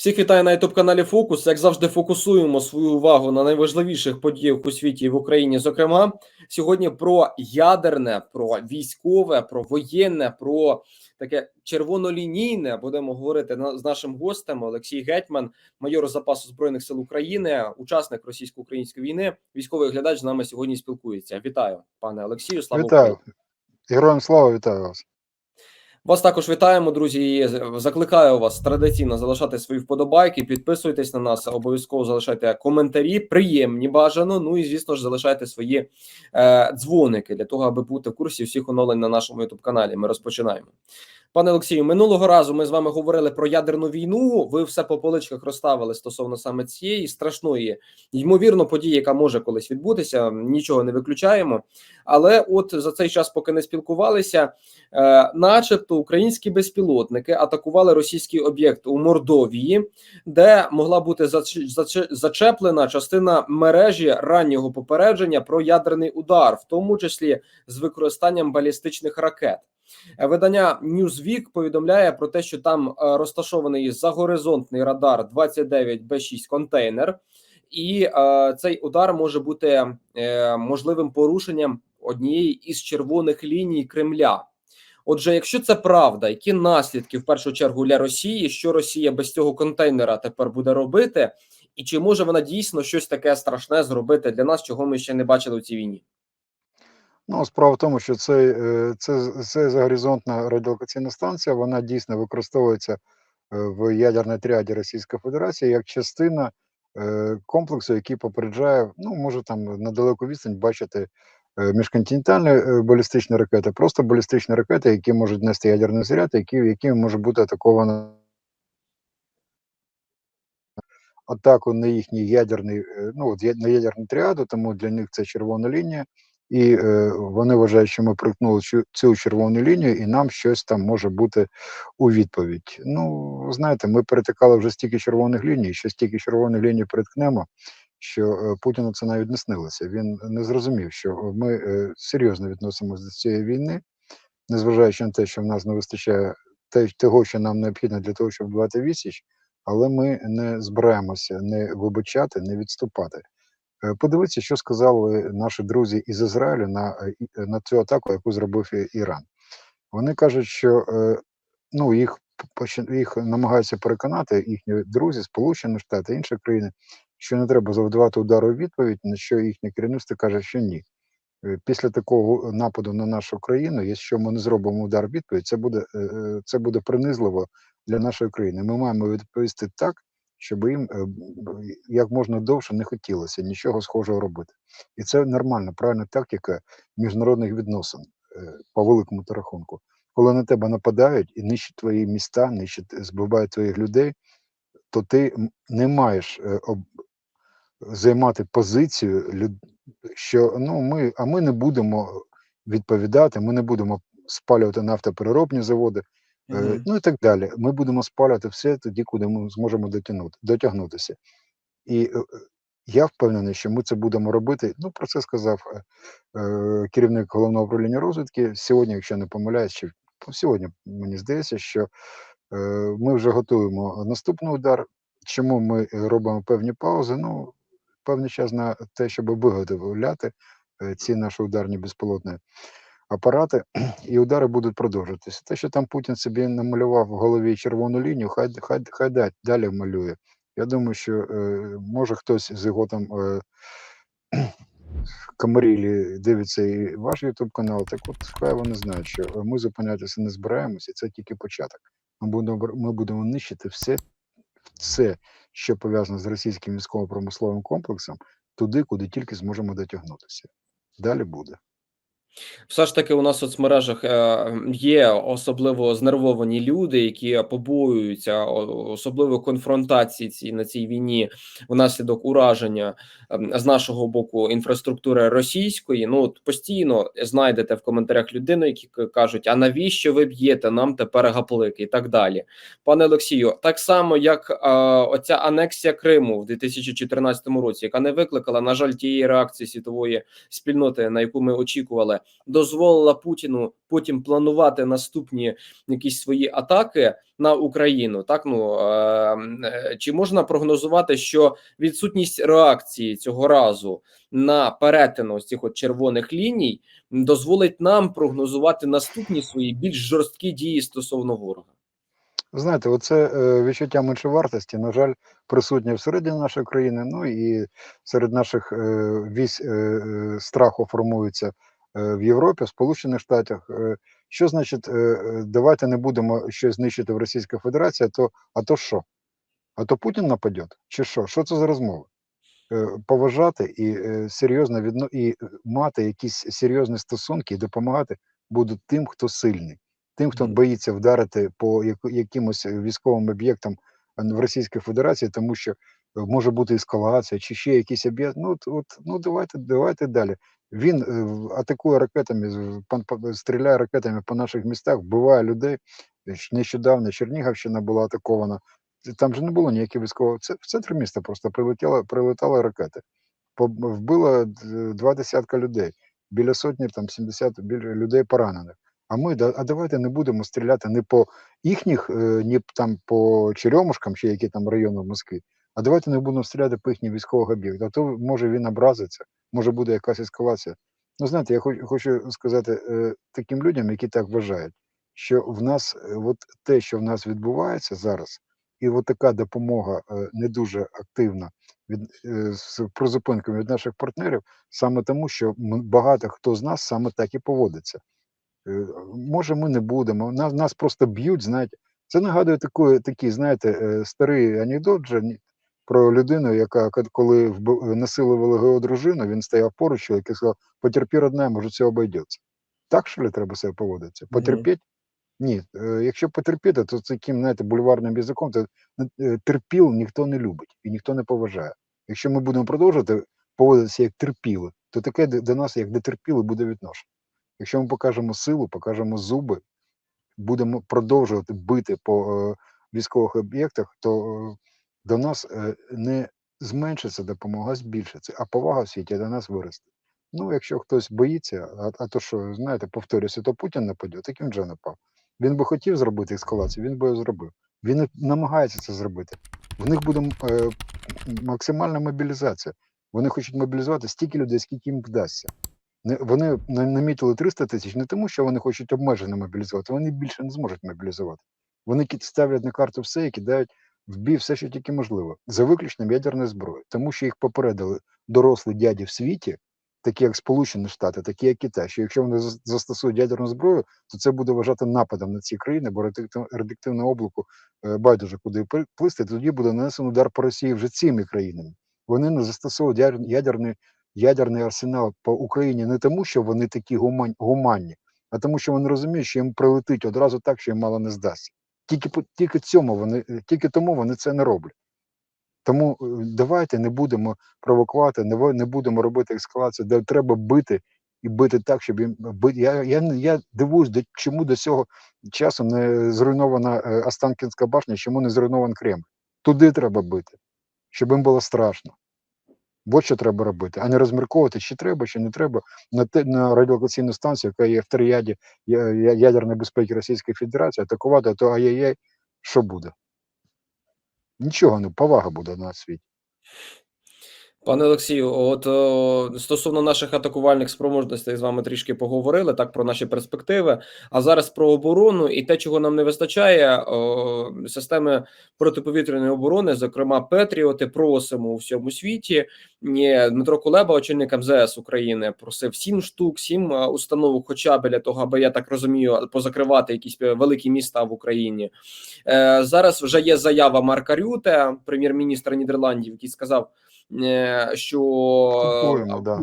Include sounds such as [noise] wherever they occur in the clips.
Всіх вітаю на youtube каналі Фокус. Як завжди, фокусуємо свою увагу на найважливіших подіях у світі і в Україні. Зокрема, сьогодні про ядерне, про військове, про воєнне, про таке червонолінійне. Будемо говорити з нашим гостем Олексій Гетьман, майор запасу збройних сил України, учасник російсько-української війни. Військовий глядач з нами сьогодні спілкується. Вітаю, пане Олексію. Слава Вітаю. Україні! Героям слава, вітаю вас. Вас також вітаємо, друзі. Закликаю вас традиційно залишати свої вподобайки. Підписуйтесь на нас, обов'язково залишайте коментарі, приємні бажано. Ну і звісно ж, залишайте свої е, дзвоники для того, аби бути в курсі всіх оновлень на нашому youtube каналі. Ми розпочинаємо. Пане Олексію, минулого разу ми з вами говорили про ядерну війну. Ви все по поличках розставили стосовно саме цієї страшної, ймовірно, події, яка може колись відбутися. Нічого не виключаємо. Але от за цей час, поки не спілкувалися, е, начебто українські безпілотники атакували російський об'єкт у Мордовії, де могла бути зач- зач- зачеплена частина мережі раннього попередження про ядерний удар, в тому числі з використанням балістичних ракет. Е, Видання Newsweek повідомляє про те, що там е, розташований загоризонтний радар 29 Б6 контейнер, і е, цей удар може бути можливим порушенням однієї із червоних ліній Кремля. Отже, якщо це правда, які наслідки в першу чергу для Росії, що Росія без цього контейнера тепер буде робити, і чи може вона дійсно щось таке страшне зробити для нас, чого ми ще не бачили у цій війні? Ну, справа в тому, що цей, е, це, це загоризонтна радіолокаційна станція, вона дійсно використовується е, в ядерній тріаді Російської Федерації як частина е, комплексу, який попереджає, ну, може там на далеку відстань бачити міжконтинентальні балістичні ракети, просто балістичні ракети, які можуть нести ядерний заряд, які, якими може бути атаковано атаку на їхній ядерний, ну от на ядерну тріаду, тому для них це червона лінія, і е, вони вважають, що ми приткнули цю, цю червону лінію, і нам щось там може бути у відповідь. Ну, знаєте, ми перетикали вже стільки червоних ліній, що стільки червоних ліній переткнемо, що е, Путіну це навіть не снилося. Він не зрозумів, що ми е, серйозно відносимося до цієї війни, незважаючи на те, що в нас не вистачає те, того, що нам необхідно для того, щоб давати відсіч, але ми не збираємося не вибачати, не відступати. Е, Подивіться, що сказали наші друзі із Ізраїлю на, е, е, на цю атаку, яку зробив Іран. Вони кажуть, що ну, їх, їх намагаються переконати їхні друзі, Сполучені Штати, інші країни, що не треба завдавати удару відповідь, на що їхнє керівництво каже, що ні. Після такого нападу на нашу країну, якщо ми не зробимо удар відповідь, це буде, це буде принизливо для нашої країни. Ми маємо відповісти так, щоб їм е, як можна довше не хотілося нічого схожого робити. І це нормальна, правильна тактика міжнародних відносин е, по великому рахунку. Коли на тебе нападають і нищать твої міста, нищать, збивають твоїх людей, то ти не маєш е, займати позицію, що ну ми, а ми не будемо відповідати, ми не будемо спалювати нафтопереробні заводи, Мгм. ну і так далі. Ми будемо спалювати все тоді, куди ми зможемо дотягнути, дотягнутися. І е, я впевнений, що ми це будемо робити. Ну, про це сказав е, е, керівник головного управління розвідки сьогодні, якщо не помиляюсь, чи сьогодні мені здається, що е, ми вже готуємо наступний удар. Чому ми робимо певні паузи? Ну, певний час на те, щоб виготовляти ці наші ударні безпілотні апарати, [clears throat] і удари будуть продовжуватися. Те, що там Путін собі намалював в голові червону лінію, хай хай, хай дать, далі малює. Я думаю, що е, може хтось з його там е, [clears throat] Камарілі дивиться і ваш YouTube канал, так от хай вони знають, що е, ми зупинятися не збираємося, це тільки початок. Ми будемо ми будемо нищити все, все, що пов'язано з російським військово-промисловим комплексом, туди, куди тільки зможемо дотягнутися. Далі буде. Все ж таки, у нас в соцмережах е, є особливо знервовані люди, які побоюються особливо конфронтації ці на цій війні внаслідок ураження ем, з нашого боку інфраструктури російської. Ну постійно знайдете в коментарях людину, які кажуть: а навіщо ви б'єте нам тепер гаплики і так далі. Пане Олексію, так само як е, оця анексія Криму в 2014 році, яка не викликала, на жаль, тієї реакції світової спільноти, на яку ми очікували. Дозволила Путіну потім планувати наступні якісь свої атаки на Україну. Так ну е, е, чи можна прогнозувати, що відсутність реакції цього разу на перетин ось цих от червоних ліній дозволить нам прогнозувати наступні свої більш жорсткі дії стосовно ворога? Знаєте, оце е, відчуття меншовартості, на жаль, присутнє всередині нашої країни. Ну і серед наших військ страху формується в Європі, в Сполучених Штатах. Е, що значить, е, е, давайте не будемо щось знищити в Російській Федерації, а то, а то що? А то Путін нападе? Чи що? Що це за розмови? Е, поважати і е, серйозно відно і е, мати якісь серйозні стосунки і допомагати будуть тим, хто сильний, тим, хто боїться вдарити по якимось е, військовим об'єктам в Російській Федерації, тому що е, може бути ескалація чи ще якийсь об'єкт. Ну от, от ну давайте, давайте далі. Він е, атакує ракетами, стріляє ракетами по наших містах, вбиває людей. Е, Нещодавно Чернігівщина була атакована. Там же не було ніяких військових. Це в центр міста просто прилетіла, прилетали ракети. Вбило два десятка людей, біля сотні, там 70 біля людей поранених. А ми а давайте не будемо стріляти не по їхніх, е, ні там по Черемушкам, чи які там райони Москви, а давайте не будемо стріляти по їхніх військових об'єктах. А то може він образиться, може буде якась ескалація. Ну, знаєте, я хочу, сказати е, таким людям, які так вважають, що в нас е, от те, що в нас відбувається зараз, і от така допомога е, не дуже активна від з призупинками від наших партнерів, саме тому, що багато хто з нас саме так і поводиться. Може, ми не будемо, нас, нас просто б'ють, знаєте. Це нагадує такий, такий, знаєте, старий анекдот же ні- про людину, яка коли насилували його дружину, він стояв поруч, і сказав, потерпі, родная, може, все обійдеться. Так, що ли, треба себе поводитися? Потерпіть? Ні. Е, Якщо потерпіти, то таким, знаєте, бульварним язиком, то е, терпіл ніхто не любить і ніхто не поважає. Якщо ми будемо продовжувати поводитися як терпіли, то таке до нас, як до терпіли, буде відношення. Якщо ми покажемо силу, покажемо зуби, будемо продовжувати бити по е, військових об'єктах, то е, до нас е, не зменшиться допомога, збільшиться, а повага в світі до нас виросте. Ну, якщо хтось боїться, а, а то що, знаєте, повторюся, то Путін нападе, так він вже напав. Він би хотів зробити ескалацію, він би її зробив. Він намагається це зробити. В них буде е, максимальна мобілізація. Вони хочуть мобілізувати стільки людей, скільки їм вдасться. Не, вони намітили 300 тисяч не тому, що вони хочуть обмежено мобілізувати, вони більше не зможуть мобілізувати. Вони ставлять на карту все і кидають в все, що тільки можливо, за виключенням ядерної зброї, тому що їх попередили дорослі дяді в світі, такі як Сполучені Штати, такі як Китай, що якщо вони зас- застосують ядерну зброю, то це буде вважати нападом на ці країни, бо радіоактивне облаку е, байдуже куди плисти, тоді буде нанесено удар по Росії вже цими країнами. Вони не застосовують ядерний ядерний арсенал по Україні не тому, що вони такі гуманні, а тому, що вони розуміють, що їм прилетить одразу так, що їм мало не здасться. Тільки тільки цьому вони е, тільки тому вони це не роблять. Тому е, давайте не будемо провокувати, не, не будемо робити ескалацію, де треба бити і бити так, щоб їм бити. Я, я, я дивуюсь, до чому до цього часу не зруйнована е, Останкінська башня, чому не зруйнований Кремль. Туди треба бити, щоб їм було страшно. От що треба робити, а не розмірковувати, чи треба, чи не треба на те на радіолокаційну станцію, яка є в я- ядерної безпеки Російської Федерації, атакувати, а то ай-яй-яй, що буде? Нічого не повага буде на світі. Пане Олексію, от о, стосовно наших атакувальних спроможностей з вами трішки поговорили так про наші перспективи. А зараз про оборону і те, чого нам не вистачає, о, системи протиповітряної оборони, зокрема Петріоти, просимо у всьому світі. Ні, Дмитро Кулеба, очільник МЗС України, просив сім штук, сім е, установок, хоча б для того, аби я так розумію, позакривати якісь е, великі міста в Україні. Е, зараз вже є заява Марка Рюте, прем'єр-міністра Нідерландів, який сказав е, що Купуємо, е, да.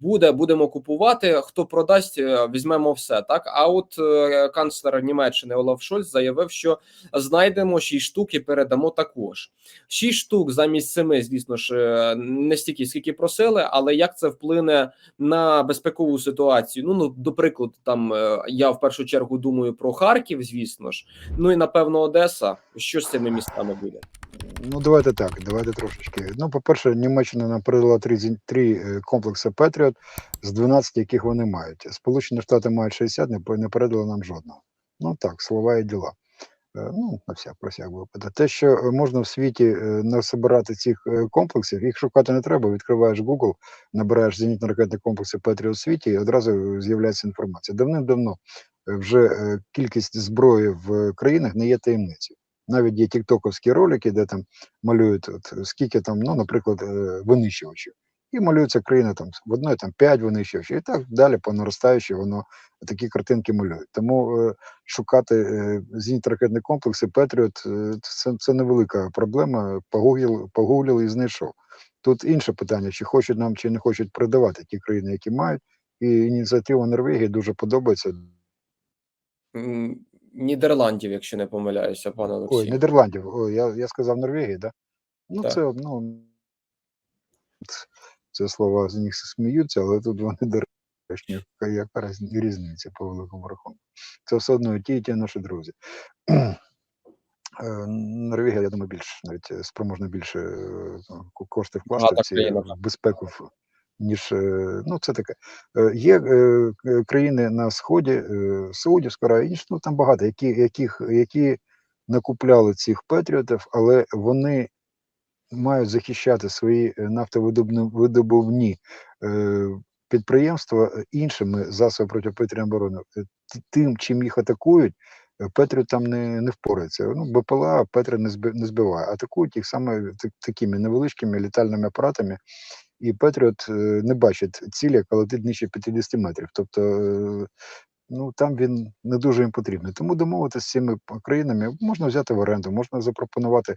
Буде, буде, будемо купувати. Хто продасть, е, візьмемо все. Так, а от е, канцлер Німеччини Олаф Шольц заявив, що знайдемо 6 штук і передамо також. 6 штук замість 7, звісно ж, е, не стільки, скільки просили, але як це вплине на безпекову ситуацію? Ну, ну до прикладу, там я в першу чергу думаю про Харків, звісно ж. Ну і напевно Одеса. Що з цими містами буде? Ну, давайте так, давайте трошечки. Ну, по-перше, Німеччина нам передала три, три комплекси Петріот. Петріот з 12, яких вони мають. Сполучені Штати мають 60, не передали нам жодного. Ну так, слова і діла. Е, Ну, на всяк про випадок. Те, що можна в світі е, насобирати цих е, комплексів, їх шукати не треба. Відкриваєш Google, набираєш зенітно-ракетні комплекси Петріот у світі, і одразу з'являється інформація. Давним-давно вже кількість зброї в країнах не є таємницею. Навіть є тіктоковські ролики, де там малюють, от, скільки там, ну, наприклад, винищувачів. І малюється країна там в одної там 5 винищувачів, і так далі по наростаючій воно такі картинки малюють. Тому е, шукати е, зенітно-ракетні комплекси Петріот е, це, це невелика проблема. Погуглили, погуглили і знайшов. Тут інше питання: чи хочуть нам, чи не хочуть продавати ті країни, які мають. І ініціатива Норвегії дуже подобається. Нідерландів, якщо не помиляюся, пане Ой, Олексій. Нідерландів. Ой, я, я сказав Норвегії, да? Ну, Так. це ну це слова з них сміються, але тут вони доречні. Яка, різниця по великому рахунку? Це все одно ті, і ті наші друзі. Е, Норвегія, я думаю, більш навіть спроможна більше е, кошти вкласти в ці е, безпеку, ніж ну це таке. Є країни на сході, Саудівська Аравія, інші, ну там багато, які, яких, які накупляли цих патріотів, але вони мають захищати свої е, нафтовидобувні е, підприємства е, іншими засобами протиповітряної оборони. Тим, чим їх атакують, Петріот там не, не впорається. Ну, БПЛА Петрі не, не збиває. Атакують їх саме такими невеличкими літальними апаратами, і Петріот не бачить цілі, яка летить нижче 50 метрів. Тобто, ну там він не дуже їм потрібний. Тому домовитися з цими країнами можна взяти в оренду, можна запропонувати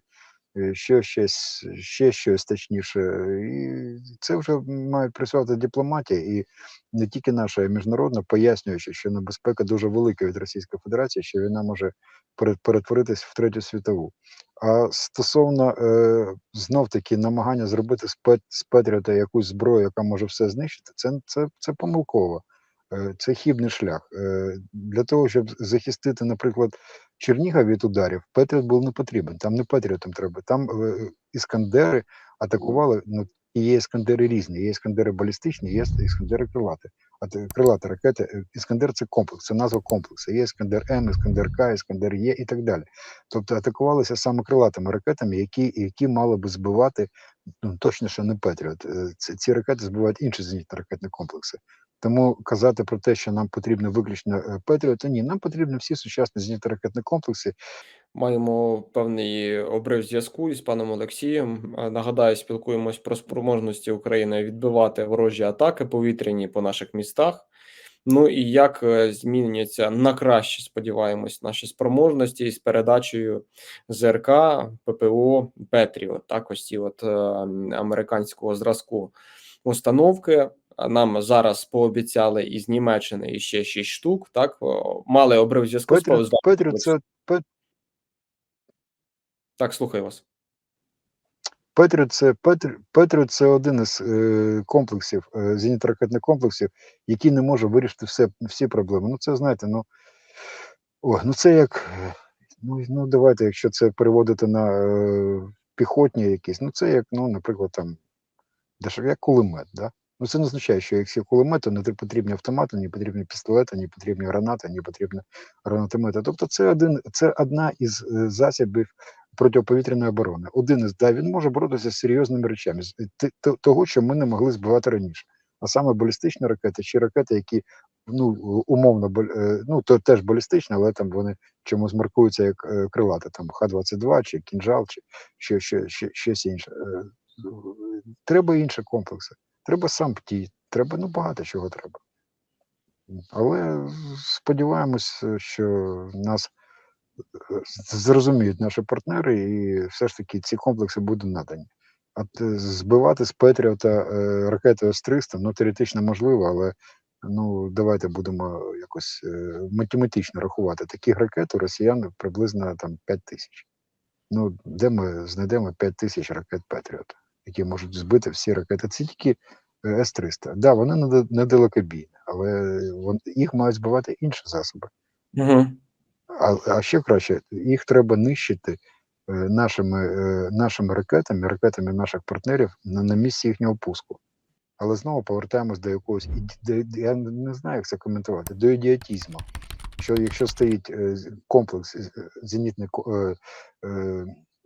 ще щось, ще щось точніше. І це вже має працювати дипломатія, і не тільки наша, а й міжнародна, пояснюючи, що небезпека дуже велика від Російської Федерації, що війна може пере- перетворитись в третю світову. А стосовно е, знов таки намагання зробити з Петріота якусь зброю, яка може все знищити, це, це, це помилково. Е, Це хібний шлях. Е, Для того, щоб захистити, наприклад, Чернігів від ударів, Петріот був не потрібен. Там не Петріотом треба. Там е, іскандери атакували. Ну, і є іскандери різні. Є іскандери балістичні, є іскандери крилати. А крилати ракети. Іскандер це комплекс, це назва комплексу. Є іскандер М, іскандер К, іскандер Є і так далі. Тобто атакувалися саме крилатими ракетами, які, які мали би збивати ну, точніше не Петріот. Ці, ці ракети збивають інші зенітно-ракетні комплекси. Тому казати про те, що нам потрібно виключно е, Петріот, ні, нам потрібні всі сучасні зенітно-ракетні комплекси, Маємо певний обрив зв'язку із паном Олексієм. Нагадаю, спілкуємось про спроможності України відбивати ворожі атаки повітряні по наших містах. Ну і як е, змінюються на краще, сподіваємось, наші спроможності з передачею ЗРК, ППО, Петріот, так ось ці от е, американського зразку установки. Нам зараз пообіцяли із Німеччини і ще 6 штук. Так мали обрив зв'язку з Петріот це Так, слухаю вас. Петріот це Петрі- Петріот це один із е, комплексів, е, зенітно-ракетних комплексів, який не може вирішити все, всі проблеми. Ну, це знаєте, ну о, ну це як. Ну, ну давайте, якщо це переводити на е, піхотні якісь, ну це як, ну, наприклад, там дешев, як кулемет, да? Ну це не означає, що якщо кулемет, то не потрібні автомати, не потрібні пістолети, не потрібні гранати, не потрібні гранатомети. Тобто, це один, це одна із е, засобів протиповітряної оборони. Один із да, він може боротися з серйозними речами, з т- того, що ми не могли збивати раніше. А саме балістичні ракети чи ракети, які ну умовно е, ну то теж балістичні, але там вони чомусь маркуються як е, крилати, там Х-22 чи кінжал, чи ще, ще, ще, щось інше. Е, Треба інші комплекси. Треба сам птій, треба ну багато чого треба. Але сподіваємось, що нас е, зрозуміють наші партнери, і все ж таки ці комплекси будуть надані. А збивати з Петріота е, ракети С-300, ну теоретично можливо, але ну давайте будемо якось е, математично рахувати. Таких ракет у росіян приблизно там 5 тисяч. Ну, де ми знайдемо 5 тисяч ракет Петріота, які можуть збити всі ракети. Це тільки е, С-300. Да, вони неда- недалекобійні, але їх мають збивати інші засоби. Угу. А, а ще краще, їх треба нищити е, нашими, е, нашими ракетами, ракетами наших партнерів на, на місці їхнього пуску. Але знову повертаємось до якогось до- я не знаю, як це коментувати, до ідіотізму. Що якщо стоїть комплекс зенітний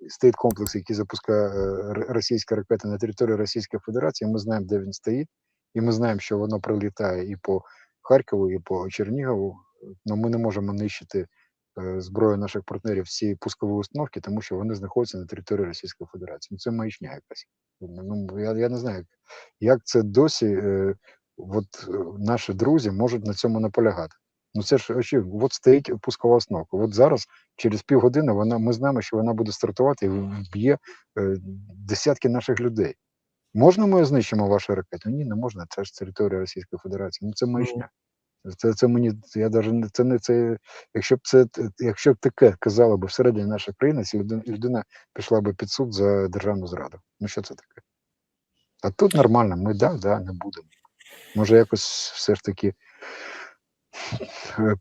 стоїть комплекс, який запускає е, російська ракета на території Російської Федерації, ми знаємо, де він стоїть, і ми знаємо, що воно прилітає і по Харкову, і по Чернігову. але ми не можемо нищити е, зброю наших партнерів всі пускові установки, тому що вони знаходяться на території Російської Федерації. Ну, це маячня якась. Ну, я, я не знаю, як, це досі е, от, наші друзі можуть на цьому наполягати. Ну це ж очевидно, от стоїть пускова установка. От зараз, через півгодини, вона ми знаємо, що вона буде стартувати і вб'є е, десятки наших людей. Можна ми знищимо ваші ракети? Ні, не можна. Це ж територія Російської Федерації. Ну це маячня. Це, це мені я даже не це не це. Якщо б це якщо б таке казала б всередині нашої країни, ця людина, людина пішла б під суд за державну зраду. Ну що це таке? А тут нормально, ми да, да, не будемо. Може, якось все ж таки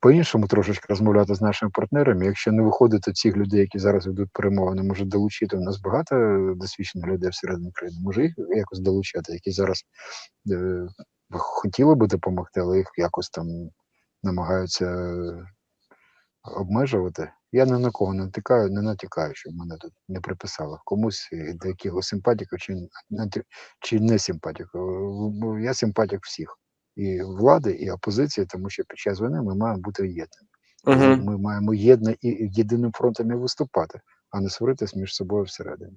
по-іншому трошечки розмовляти з нашими партнерами. Якщо не виходити цих людей, які зараз ведуть перемовини, може долучити. У нас багато досвідчених людей всередині країни. Може їх якось долучати, які зараз е, хотіли би допомогти, але їх якось там намагаються е, обмежувати. Я ні на кого не натикаю, не натякаю, щоб мене тут не приписали комусь е, до якихось симпатіків чи, чи не симпатіків. Е, Я симпатик всіх. І влади, і опозиції, тому що під час війни ми маємо бути єдними. Угу. Ми маємо єдно і єдиним фронтом і виступати, а не сваритись між собою всередині.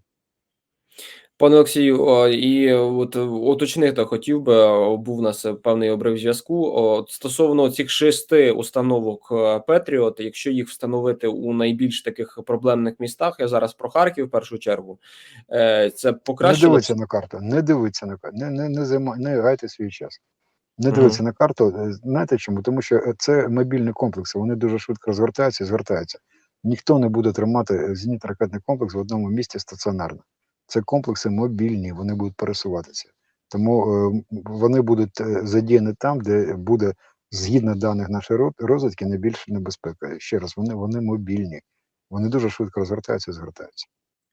Пане Олексію, і от уточнити хотів би, був у нас певний обрив зв'язку. Стосовно цих шести установок е, Петріот, якщо їх встановити у найбільш таких проблемних містах, я зараз про Харків в першу чергу, е, це Не покращило. дивиться на карту, не дивиться на карту, не, не, не, займа, не гайте свій час. Не дивиться на карту. Е, Знаєте чому? Тому що е, це мобільні комплекси, вони дуже швидко розвертаються і звертаються. Ніхто не буде тримати е, зенітно-ракетний комплекс в одному місці стаціонарно. Це комплекси мобільні, вони будуть пересуватися. Тому е, вони будуть задіяні там, де буде, згідно даних нашої ро- розвідки, найбільша небезпека. Ще раз, вони, вони мобільні, вони дуже швидко розвертаються і звертаються.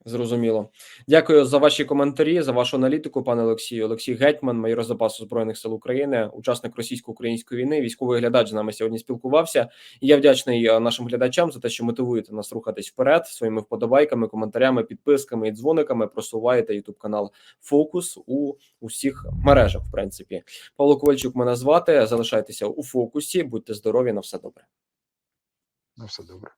Зрозуміло. Дякую за ваші коментарі, за вашу аналітику, пане Олексію. Олексій Гетьман, майор запасу збройних сил України, учасник російсько-української війни, військовий глядач з нами сьогодні спілкувався. Я вдячний е, нашим глядачам за те, що мотивуєте нас рухатись вперед своїми вподобайками, коментарями, підписками і дзвониками. Просуваєте Ютуб канал Фокус у усіх мережах. В принципі, Павло Ковальчук мене звати. Залишайтеся у фокусі, будьте здорові, на все добре. Ну, все добре.